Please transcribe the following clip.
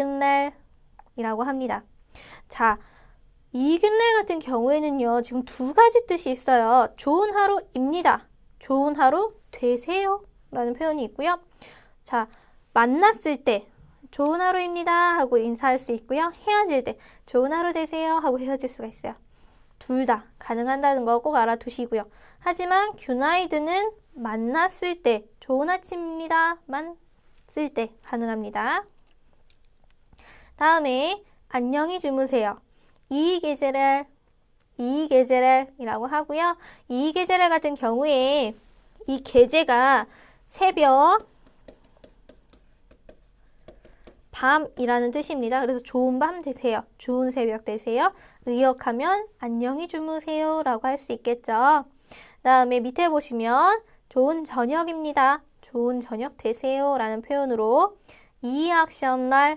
이튿날이라고 합니다. 자, 이튿날 같은 경우에는요, 지금 두 가지 뜻이 있어요. 좋은 하루입니다. 좋은 하루 되세요. 라는 표현이 있고요. 자, 만났을 때, 좋은 하루입니다. 하고 인사할 수 있고요. 헤어질 때, 좋은 하루 되세요. 하고 헤어질 수가 있어요. 둘 다 가능한다는 거 꼭 알아두시고요. 하지만 균나이드는 만났을 때, 좋은 아침입니다. 만 쓸 때 가능합니다. 다음에, 안녕히 주무세요. 이 계절을 이 계절이라고 하고요. 이 계절 같은 경우에 이 계제가 새벽, 밤이라는 뜻입니다. 그래서 좋은 밤 되세요. 좋은 새벽 되세요. 의역하면 안녕히 주무세요 라고 할 수 있겠죠. 다음에 밑에 보시면 좋은 저녁입니다. 좋은 저녁 되세요 라는 표현으로 이 악션날